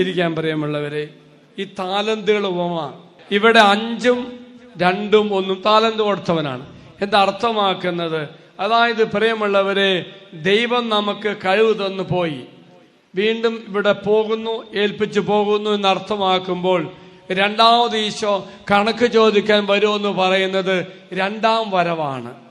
ഇരിക്കാൻ പറയുമുള്ളവരെ ഈ താലന്തുകൾ ഉപമ. ഇവിടെ അഞ്ചും രണ്ടും ഒന്നും താലന്ത് കൊടുത്തവനാണ്. എന്താ അർത്ഥമാക്കുന്നത്? അതായത് പ്രിയമുള്ളവരെ ദൈവം നമുക്ക് കഴിവ് തന്നു പോയി. വീണ്ടും ഇവിടെ പോകുന്നു ഏൽപ്പിച്ചു പോകുന്നു എന്ന് അർത്ഥമാക്കുമ്പോൾ രണ്ടാമത് ഈശോ കണക്ക് ചോദിക്കാൻ വരുമെന്ന് പറയുന്നത് രണ്ടാം വരവാണ്.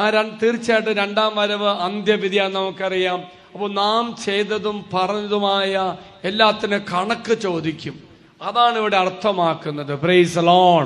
ആ തീർച്ചയായിട്ടും രണ്ടാം വരവ് അന്ത്യവിധിയാണ് നമുക്കറിയാം. അപ്പോൾ നാം ചെയ്തതും പറഞ്ഞതുമായ എല്ലാത്തിനും കണക്ക് ചോദിക്കും. അതാണ് ഇവിടെ അർത്ഥമാക്കുന്നത്. പ്രൈസ് ലോൺ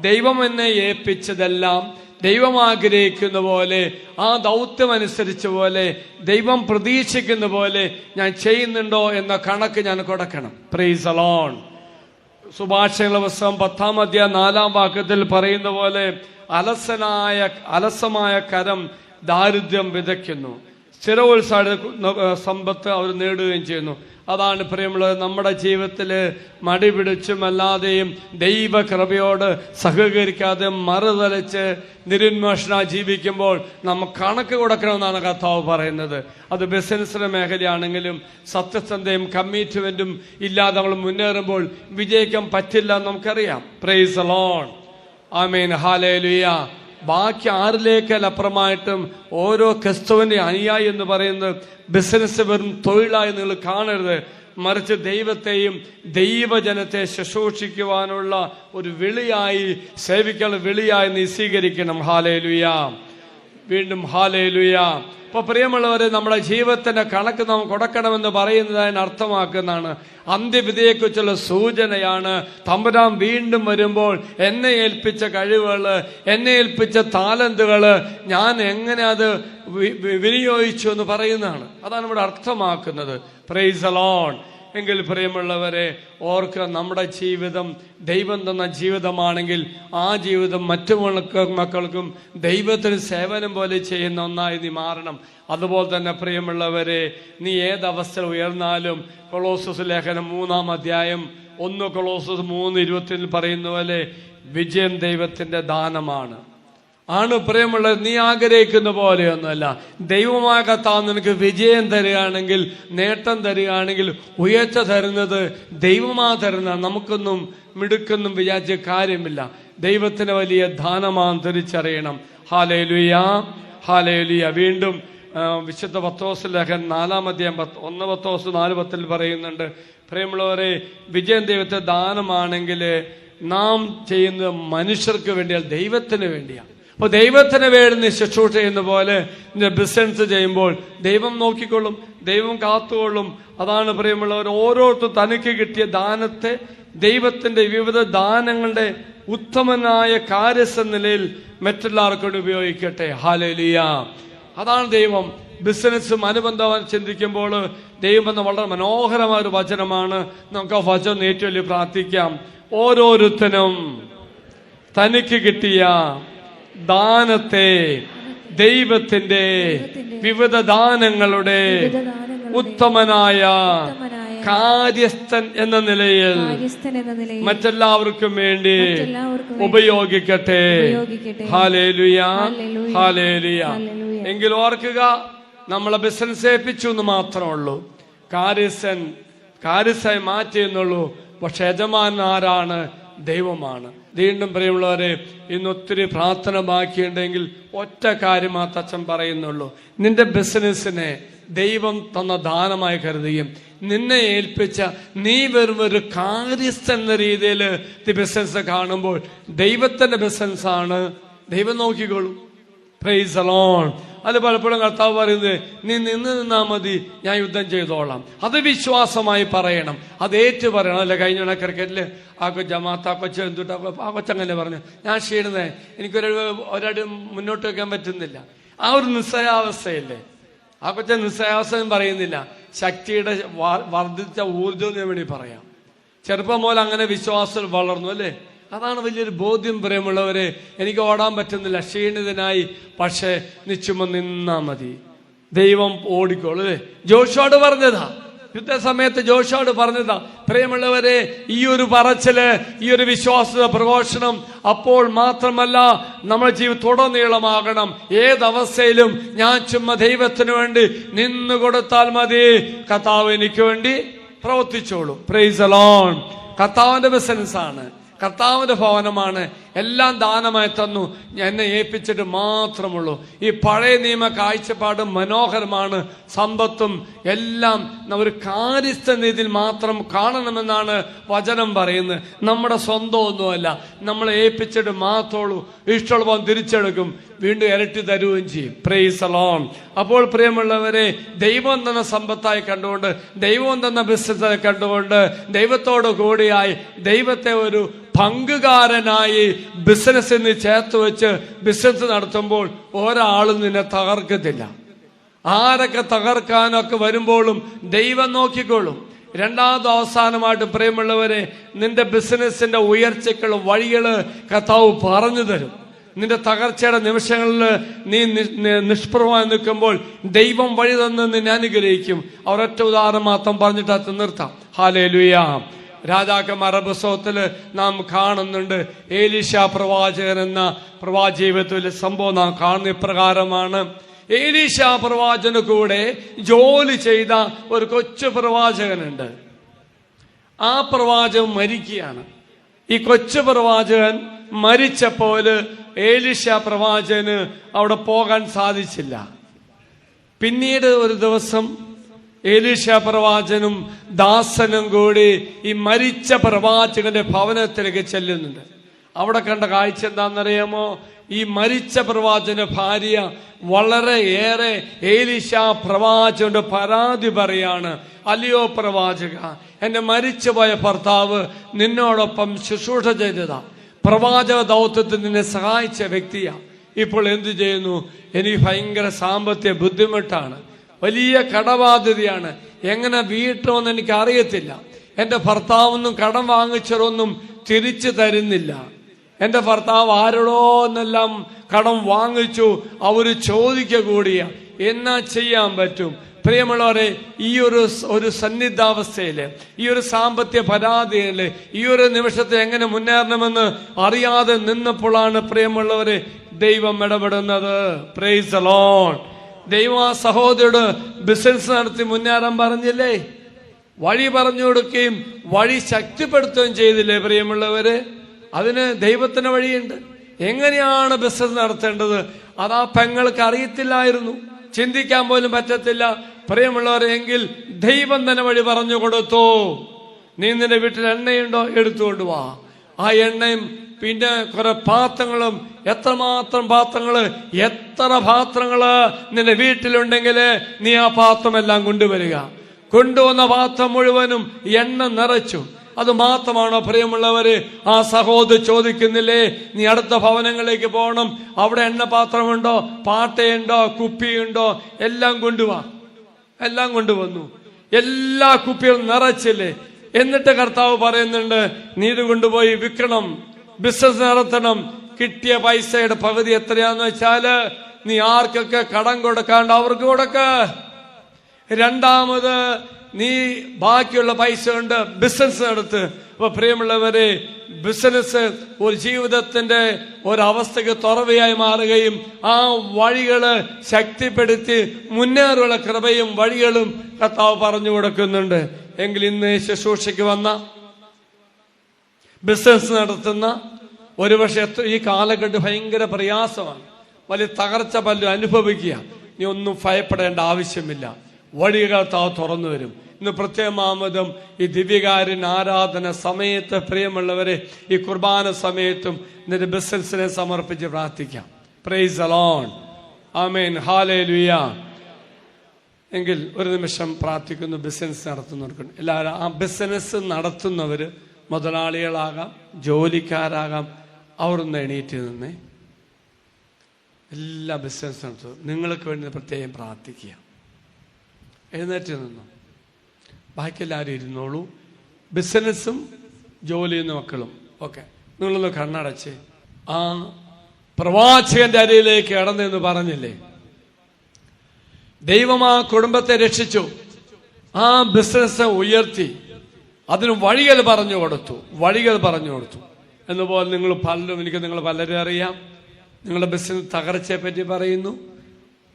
ദൈവം എന്നെ ഏൽപ്പിച്ചതെല്ലാം ദൈവം ആഗ്രഹിക്കുന്ന പോലെ ആ ദൗത്യം അനുസരിച്ച പോലെ ദൈവം പ്രതീക്ഷിക്കുന്ന പോലെ ഞാൻ ചെയ്യുന്നുണ്ടോ എന്ന കണക്ക് ഞാൻ കൊടുക്കണം. പ്രൈസ് ലോൺ സുഭാഷങ്ങളുടെ പുസ്തകം പത്താം അധ്യായ നാലാം വാക്യത്തിൽ പറയുന്ന പോലെ അലസനായ അലസമായ കരം ദാരിദ്ര്യം വിതയ്ക്കുന്നു. സ്ഥിരോത്സാഹ സമ്പത്ത് അവർ നേടുകയും ചെയ്യുന്നു. അതാണ് പ്രിയമുള്ളത് നമ്മുടെ ജീവിതത്തിൽ മടി പിടിച്ചും അല്ലാതെയും ദൈവകൃപയോട് സഹകരിക്കാതെ മറുതലച്ച് നിരുന്മോഷണ ജീവിക്കുമ്പോൾ നമുക്ക് കണക്ക് കൊടുക്കണമെന്നാണ് കർത്താവ് പറയുന്നത്. അത് ബിസിനസ്സിന്റെ മേഖലയാണെങ്കിലും സത്യസന്ധയും കമ്മിറ്റ്മെന്റും ഇല്ലാതെ നമ്മൾ മുന്നേറുമ്പോൾ വിജയിക്കാൻ പറ്റില്ല നമുക്കറിയാം. പ്രൈസ് ലോൺ ആമീൻ. ഹാലേലുയ ബാക്കി ആറിലേക്കല്ല അപ്പുറമായിട്ടും ഓരോ ക്രിസ്തുവിന്റെ അനുയായി എന്ന് പറയുന്നത് ബിസിനസ് വെറും തൊഴിലായി നിങ്ങൾ കാണരുത്. മറിച്ച് ദൈവത്തെയും ദൈവജനത്തെ ശുശ്രൂഷിക്കുവാനുള്ള ഒരു വിളിയായി സേവിക്കാനുള്ള വിളിയായി നീ സ്വീകരിക്കണം. ഹാലേലുയ വീണ്ടും ഹാലേലുയ. അപ്പൊ പ്രിയമുള്ളവരെ നമ്മുടെ ജീവിതത്തിന്റെ കണക്ക് നാം കൊടുക്കണമെന്ന് പറയുന്നതിന് അർത്ഥമാക്കുന്നതാണ്. അന്ത്യവിധിയെക്കുറിച്ചുള്ള സൂചനയാണ്. തമ്പുരാൻ വീണ്ടും വരുമ്പോൾ എന്നെ ഏൽപ്പിച്ച കഴിവുകൾ എന്നെ ഏൽപ്പിച്ച താലന്തുകൾ ഞാൻ എങ്ങനെ അത് വിനിയോഗിച്ചു എന്ന് പറയുന്നതാണ്. അതാണ് ഇവിടെ അർത്ഥമാക്കുന്നത്. പ്രൈസ് അലോൺ എങ്കിൽ പ്രിയമുള്ളവരെ ഓർക്കുക നമ്മുടെ ജീവിതം ദൈവം തന്ന ജീവിതമാണെങ്കിൽ ആ ജീവിതം മറ്റു മക്കൾക്കും ദൈവത്തിന് സേവനം പോലെ ചെയ്യുന്ന ഒന്നായി നീ മാറണം. അതുപോലെ തന്നെ പ്രിയമുള്ളവരെ നീ ഏതവസ്ഥയിൽ ഉയർന്നാലും കൊളോസസ് ലേഖനം മൂന്നാം അധ്യായം ഒന്ന് കൊളോസസ് മൂന്ന് ഇരുപത്തിൽ പറയുന്ന പോലെ വിജയം ദൈവത്തിന്റെ ദാനമാണ്. ആണ് പ്രിയമുള്ള നീ ആഗ്രഹിക്കുന്ന പോലെയൊന്നുമല്ല. ദൈവമായ നിനക്ക് വിജയം തരികയാണെങ്കിൽ നേട്ടം തരികയാണെങ്കിൽ ഉയർച്ച തരുന്നത് ദൈവമാ തരുന്ന നമുക്കൊന്നും മിടുക്കൊന്നും വിചാരിച്ച കാര്യമില്ല. ദൈവത്തിന് വലിയ ദാനമാണ് തിരിച്ചറിയണം. ഹാലേലുയ ഹാലേലുയ വീണ്ടും വിശുദ്ധ പത്തോസ് ലേഖൻ നാലാമധ്യം പത്ത് ഒന്ന് പത്തോസ് നാല് പത്തിൽ പറയുന്നുണ്ട്. പ്രിയമുള്ളവരെ വിജയം ദൈവത്തെ ദാനമാണെങ്കിൽ നാം ചെയ്യുന്നത് മനുഷ്യർക്ക് വേണ്ടിയാൽ ദൈവത്തിന് വേണ്ടിയാണ് അപ്പൊ ദൈവത്തിന് വേണ്ടി ശുശ്രൂഷ ചെയ്യുന്ന പോലെ ബിസിനസ് ചെയ്യുമ്പോൾ ദൈവം നോക്കിക്കൊള്ളും ദൈവം കാത്തുകൊള്ളും. അതാണ് പ്രിയമുള്ളവർ ഓരോരുത്തർ തനിക്ക് കിട്ടിയ ദാനത്തെ ദൈവത്തിന്റെ വിവിധ ദാനങ്ങളുടെ ഉത്തമനായ കാര്യസ നിലയിൽ മറ്റുള്ളവർക്കൂടി ഉപയോഗിക്കട്ടെ. ഹാലേലിയ അതാണ് ദൈവം. ബിസിനസ്സും അനുബന്ധം ചിന്തിക്കുമ്പോൾ ദൈവം വളരെ മനോഹരമായ ഒരു വചനമാണ്. നമുക്ക് ആ വചനം ഏറ്റവും പ്രാർത്ഥിക്കാം. ഓരോരുത്തനും തനിക്ക് കിട്ടിയ ദാനത്തെ ദൈവത്തിന്റെ വിവിധ ദാനങ്ങളുടെ ഉത്തമനായ കാര്യസ്ഥൻ എന്ന നിലയിൽ മറ്റെല്ലാവർക്കും വേണ്ടി ഉപയോഗിക്കട്ടെ. ഹാലേലുയ. ഹാലേലുയ. എങ്കിൽ ഓർക്കുക നമ്മളെ ബിസിനസ് ഏൽപ്പിച്ചു എന്ന് മാത്രമേ ഉള്ളൂ. കാര്യസ്ഥൻ കാര്യസ്ഥയെ മാറ്റി എന്നുള്ളൂ. പക്ഷെ യജമാനൻ ആരാണ്? ദൈവമാണ്. വീണ്ടും പ്രിയമുള്ളവരെ ഇന്ന് ഒത്തിരി പ്രാർത്ഥന ബാക്കിയുണ്ടെങ്കിൽ ഒറ്റ കാര്യം ആ തച്ചൻ പറയുന്നുള്ളൂ. നിന്റെ ബിസിനസ്സിനെ ദൈവം തന്ന ദാനമായി കരുതുകയും നിന്നെ ഏൽപ്പിച്ച നീ വെറും ഒരു കാര്യസ്ഥ എന്ന രീതിയിൽ ബിസിനസ് കാണുമ്പോൾ ദൈവത്തിന്റെ ബിസിനസ് ആണ്. ദൈവം നോക്കിക്കോളൂ. പ്രൈസ് അലോൺ അത് പലപ്പോഴും കർത്താവ് പറയുന്നത് നീ നിന്ന് നിന്നാ മതി ഞാൻ യുദ്ധം ചെയ്തോളാം. അത് വിശ്വാസമായി പറയണം. അത് ഏറ്റു പറയണം അല്ലെ കഴിഞ്ഞ ക്രിക്കറ്റിൽ ആ ജമാഅത്ത് കൊച്ചു എന്തുട്ട ആ കൊച്ചങ്ങനെ പറഞ്ഞു. ഞാൻ ക്ഷീണിതേ എനിക്കൊരു ഒരടി മുന്നോട്ട് വെക്കാൻ പറ്റുന്നില്ല. ആ ഒരു നിസ്സയാവസ്ഥയല്ലേ ആ കൊച്ച നിസ്സയാവസ്ഥയും പറയുന്നില്ല. ശക്തിയുടെ വർദ്ധിച്ച ഊർജം എന്ന് വേണ്ടി പറയാം. ചെറുപ്പം മുതൽ അങ്ങനെ വിശ്വാസം വളർന്നു അല്ലേ? അതാണ് വലിയൊരു ബോധ്യം പ്രിയമുള്ളവരെ. എനിക്ക് ഓടാൻ പറ്റുന്നില്ല. ക്ഷീണിതനായി. പക്ഷേ നിശ്ചുമ നിന്നാ മതി. ദൈവം ഓടിക്കോളൂ അല്ലേ? ജോഷോട് പറഞ്ഞതാ. യുദ്ധസമയത്ത് ജോഷോട് പറഞ്ഞതാ. പ്രിയമുള്ളവരെ ഈ ഒരു പറച്ചിൽ ഈ ഒരു വിശ്വാസ പ്രഘോഷണം അപ്പോൾ മാത്രമല്ല നമ്മുടെ ജീവിതത്തുടനീളമാകണം ഏതവസ്ഥയിലും ഞാൻ ചുമ്മാ ദൈവത്തിന് വേണ്ടി നിന്നു കൊടുത്താൽ മതി. കഥാവ് എനിക്ക് വേണ്ടി പ്രവർത്തിച്ചോളൂ. പ്രൈസ് അലോൺ കർത്താവിന്റെ ബിസിനസ് ആണ്. കർത്താവിന്റെ ഭവനമാണ് എല്ലാം ദാനമായി തന്നു. എന്നെ ഏൽപ്പിച്ചിട്ട് മാത്രമുള്ളൂ. ഈ പഴയ നിയമ കാഴ്ചപ്പാട് മനോഹരമാണ് സമ്പത്തും എല്ലാം. ഒരു കാര്യസ്ഥ രീതിയിൽ മാത്രം കാണണമെന്നാണ് വചനം പറയുന്നത്. നമ്മുടെ സ്വന്തം ഒന്നുമല്ല. നമ്മളെ ഏൽപ്പിച്ചിട്ട് മാത്രമുള്ളൂ. ഇഷ്ടമുള്ളവൻ തിരിച്ചെടുക്കും. വീണ്ടും ഇരട്ടി തരുകയും ചെയ്യും. പ്രൈസ് അലോൺ അപ്പോൾ പ്രിയമുള്ളവരെ ദൈവം തന്ന സമ്പത്തായി കണ്ടുകൊണ്ട് ദൈവം തന്ന ബിസിനസ്സായി കണ്ടുകൊണ്ട് ദൈവത്തോട് കൂടിയായി ദൈവത്തെ ഒരു പങ്കുകാരനായി ബിസിനസ്സിന് ചേർത്ത് വെച്ച് ബിസിനസ് നടത്തുമ്പോൾ ഒരാളും നിന്നെ തകർക്കത്തില്ല. ആരൊക്കെ തകർക്കാനൊക്കെ വരുമ്പോഴും ദൈവം നോക്കിക്കോളും രണ്ടാമത് അവസാനമായിട്ട് പ്രിയമുള്ളവരെ നിന്റെ ബിസിനസിന്റെ ഉയർച്ചയ്ക്കുള്ള വഴികൾ കർത്താവ് പറഞ്ഞു തരും. നിന്റെ തകർച്ചയുടെ നിമിഷങ്ങളിൽ നി- നിഷ്പ്രഭമായി നിൽക്കുമ്പോൾ ദൈവം വഴി തന്ന് നിന്നെ അനുഗ്രഹിക്കും. അവരൊറ്റ ഉദാഹരണം മാത്രം പറഞ്ഞിട്ട് അത് നിർത്താം. ഹാലേ ലുയാം രാജാക്കന്മാരുടെ പുസ്തകത്തിൽ നാം കാണുന്നുണ്ട്. ഏലിഷ പ്രവാചകൻ എന്ന പ്രവാചീവിതത്തിലെ സംഭവം നാം കാണുന്ന ഇപ്രകാരമാണ്. ഏലിഷ പ്രവാചകന് കൂടെ ജോലി ചെയ്ത ഒരു കൊച്ചു പ്രവാചകനുണ്ട്. ആ പ്രവാചകൻ മരിക്കുകയാണ്. ഈ കൊച്ചു പ്രവാചകൻ മരിച്ചപ്പോൾ ഏലിഷ പ്രവാചകന് അവിടെ പോകാൻ സാധിച്ചില്ല. പിന്നീട് ഒരു ദിവസം ഏലീഷ പ്രവാചനും ദാസനും കൂടി ഈ മരിച്ച പ്രവാചകന്റെ ഭവനത്തിലേക്ക് ചെല്ലുന്നുണ്ട്. അവിടെ കണ്ട കാഴ്ച എന്താണെന്നറിയാമോ? ഈ മരിച്ച പ്രവാചന ഭാര്യ വളരെ ഏറെ ഏലിഷ പ്രവാചകന്റെ പരാതി പറയാണ് അലിയോ പ്രവാചക എന്റെ മരിച്ചുപോയ ഭർത്താവ് നിന്നോടൊപ്പം ശുശ്രൂഷ ചെയ്തതാ. പ്രവാചക ദൗത്യത്തിൽ നിന്നെ സഹായിച്ച വ്യക്തിയാ. ഇപ്പോൾ എന്തു ചെയ്യുന്നു? എനിക്ക് ഭയങ്കര സാമ്പത്തിക ബുദ്ധിമുട്ടാണ്. വലിയ കടബാധ്യതയാണ്. എങ്ങനെ വീട്ടണമെന്ന് എനിക്ക് അറിയത്തില്ല എന്റെ ഭർത്താവൊന്നും കടം വാങ്ങിച്ചതൊന്നും തിരിച്ചു തരുന്നില്ല. എന്റെ ഭർത്താവ് ആരോടോ എന്നെല്ലാം കടം വാങ്ങിച്ചു. അവർ ചോദിക്ക കൂടിയ എന്നാ ചെയ്യാൻ പറ്റും? പ്രിയമുള്ളവരെ ഈ ഒരു ഒരു സന്നിധാവസ്ഥയിൽ ഈ ഒരു സാമ്പത്തിക പരാതിയിൽ ഈ ഒരു നിമിഷത്തെ എങ്ങനെ മുന്നേറണമെന്ന് അറിയാതെ നിന്നപ്പോഴാണ് പ്രിയമുള്ളവരെ ദൈവം ഇടപെടുന്നത്. പ്രൈസ് ലോൺ ദൈവം ആ സഹോദരോട് ബിസിനസ് നടത്തി മുന്നേറാൻ പറഞ്ഞില്ലേ? വഴി പറഞ്ഞു കൊടുക്കുകയും വഴി ശക്തിപ്പെടുത്തുകയും ചെയ്തില്ലേ പ്രിയമുള്ളവര്? അതിന് ദൈവത്തിന് വഴിയുണ്ട്. എങ്ങനെയാണ് ബിസിനസ് നടത്തേണ്ടത്? അത് ആ പെങ്ങൾക്ക് അറിയത്തില്ലായിരുന്നു. ചിന്തിക്കാൻ പോലും പറ്റത്തില്ല. പ്രിയമുള്ളവരെ എങ്കിൽ ദൈവം തന്നെ വഴി പറഞ്ഞു കൊടുത്തു. നീ നിന്റെ വീട്ടിൽ എണ്ണയുണ്ടോ? എടുത്തുകൊണ്ട് വാ. ആ എണ്ണയും പിന്നെ കുറെ പാത്രങ്ങളും എത്രമാത്രം പാത്രങ്ങൾ എത്ര പാത്രങ്ങൾ നിന്റെ വീട്ടിലുണ്ടെങ്കിൽ നീ ആ പാത്രമെല്ലാം കൊണ്ടുവരിക. കൊണ്ടുവന്ന പാത്രം മുഴുവനും എണ്ണ നിറച്ചു. അത് മാത്രമാണോ പ്രിയമുള്ളവര്? ആ സഹോദരി ചോദിക്കുന്നില്ലേ നീ അടുത്ത ഭവനങ്ങളിലേക്ക് പോകണം. അവിടെ എണ്ണ പാത്രമുണ്ടോ? പാട്ടയുണ്ടോ? കുപ്പിയുണ്ടോ? എല്ലാം കൊണ്ടുവാ. എല്ലാം കൊണ്ടുവന്നു. എല്ലാ കുപ്പികളും നിറച്ചില്ലേ. എന്നിട്ട് കർത്താവ് പറയുന്നുണ്ട് നീ ഇത് കൊണ്ടുപോയി വിൽക്കണം. ബിസിനസ് നടത്തണം. കിട്ടിയ പൈസയുടെ പകുതി എത്രയാന്ന് വെച്ചാൽ നീ ആർക്കൊക്കെ കടം കൊടുക്കാണ്ട് അവർക്ക് കൊടുക്ക. രണ്ടാമത് നീ ബാക്കിയുള്ള പൈസ കൊണ്ട് ബിസിനസ് നടത്ത്. അപ്പൊ പ്രിയമുള്ളവരെ ബിസിനസ് ഒരു ജീവിതത്തിന്റെ ഒരവസ്ഥയ്ക്ക് തുറവയായി മാറുകയും ആ വഴികൾ ശക്തിപ്പെടുത്തി മുന്നേറുള്ള കൃപയും വഴികളും കർത്താവ് പറഞ്ഞു കൊടുക്കുന്നുണ്ട്. എങ്കിൽ ഇന്ന് ശുശ്രൂഷയ്ക്ക് വന്ന ബിസിനസ് നടത്തുന്ന ഒരുപക്ഷെ ഈ കാലഘട്ടം ഭയങ്കര പ്രയാസമാണ്. വലിയ തകർച്ച പല്ലും അനുഭവിക്കുക. നീ ഒന്നും ഭയപ്പെടേണ്ട ആവശ്യമില്ല. വഴികൾ താ തുറന്നു വരും ഇന്ന് പ്രത്യേകമാമതും ഈ ദിവ്യകാരൻ ആരാധന സമയത്ത് പ്രിയമുള്ളവരെ ഈ കുർബാന സമയത്തും നിന്റെ ബിസിനസിനെ സമർപ്പിച്ച് പ്രാർത്ഥിക്കാം. പ്രൈസ് അലോൺ ആമേൻ ഹാലേ ലുയ എങ്കിൽ ഒരു നിമിഷം പ്രാർത്ഥിക്കുന്നു ബിസിനസ് നടത്തുന്നവർക്ക്. എല്ലാവരും ആ ബിസിനസ് നടത്തുന്നവര് മുതലാളികളാകാം ജോലിക്കാരാകാം അവർ ഒന്ന് എണീറ്റ് നിന്നേ എല്ലാ ബിസിനസ് നടത്തും നിങ്ങൾക്ക് വേണ്ടി പ്രത്യേകം പ്രാർത്ഥിക്കുക. എഴുന്നേറ്റ് നിന്നു. ബാക്കിയെല്ലാവരും ഇരുന്നോളൂ. ബിസിനസ്സും ജോലിയും മക്കളും. ഓക്കെ നിങ്ങളൊന്ന് കണ്ണടച്ച്. ആ പ്രവാചകന്റെ അരയിലേക്ക് കടന്നെന്ന് പറഞ്ഞില്ലേ? ദൈവം ആ കുടുംബത്തെ രക്ഷിച്ചു. ആ ബിസിനസ് ഉയർത്തി. അതിന് വഴികൾ പറഞ്ഞു കൊടുത്തു വഴികൾ പറഞ്ഞു കൊടുത്തു. എന്നുപോലെ നിങ്ങൾ പലരും എനിക്ക് നിങ്ങൾ പലരും അറിയാം. നിങ്ങളുടെ ബിസിനസ് തകർച്ചയെ പറ്റി പറയുന്നു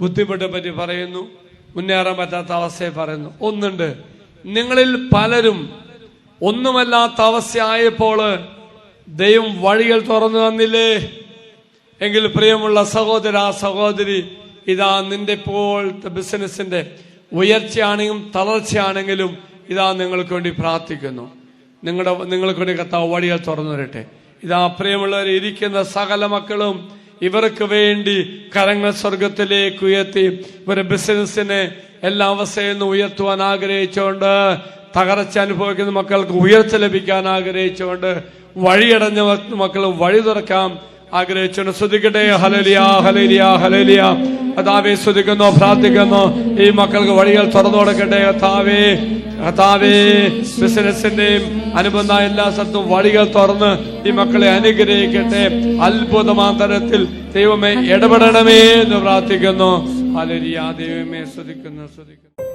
ബുദ്ധിമുട്ടെ പറ്റി പറയുന്നു മുന്നേറാൻ പറ്റാത്ത അവസ്ഥയെ പറയുന്നു. ഒന്നുണ്ട് നിങ്ങളിൽ പലരും ഒന്നുമല്ലാത്ത അവസ്ഥയായപ്പോൾ ദൈവം വഴികൾ തുറന്നു തന്നില്ലേ? എങ്കിൽ പ്രിയമുള്ള സഹോദര സഹോദരി ഇതാ നിന്റെ ഇപ്പോഴത്തെ ബിസിനസിന്റെ ഉയർച്ചയാണെങ്കിലും തളർച്ചയാണെങ്കിലും ഇതാ നിങ്ങൾക്ക് വേണ്ടി പ്രാർത്ഥിക്കുന്നു. നിങ്ങളുടെ നിങ്ങൾക്ക് വേണ്ടി കത്താവ് വഴികൾ തുറന്നു വരട്ടെ ഇതാ പ്രിയമുള്ളവർ ഇരിക്കുന്ന സകല മക്കളും ഇവർക്ക് വേണ്ടി കരങ്ങൾ സ്വർഗത്തിലേക്ക് ഉയർത്തി ഇവരുടെ ബിസിനസ്സിനെ എല്ലാ അവസ്ഥയിൽ നിന്ന് ഉയർത്തുവാൻ ആഗ്രഹിച്ചുകൊണ്ട് തകർച്ച അനുഭവിക്കുന്ന മക്കൾക്ക് ഉയർച്ച ലഭിക്കാൻ ആഗ്രഹിച്ചുകൊണ്ട് വഴിയടഞ്ഞ മക്കൾ വഴി തുറക്കാം ആഗ്രഹിച്ചുകൊണ്ട് ശ്രദ്ധിക്കട്ടെ ഹലലിയ ഹലലിയ ഹലലിയ കഥാവെ ശ്രദ്ധിക്കുന്നു പ്രാർത്ഥിക്കുന്നു. ഈ മക്കൾക്ക് വഴികൾ തുറന്നു കൊടുക്കട്ടെ കഥാവേ കഥാവേ ബിസിനസിന്റെയും അനുബന്ധ എല്ലാ സ്ഥലത്തും വഴികൾ തുറന്ന് ഈ മക്കളെ അനുഗ്രഹിക്കട്ടെ. അത്ഭുതമാന്തരത്തിൽ ദൈവമേ ഇടപെടണമേ എന്ന് പ്രാർത്ഥിക്കുന്നു. അലരിയാ ദൈവമേ ശ്രദ്ധിക്കുന്നു സ്തുതിക്കുന്നു.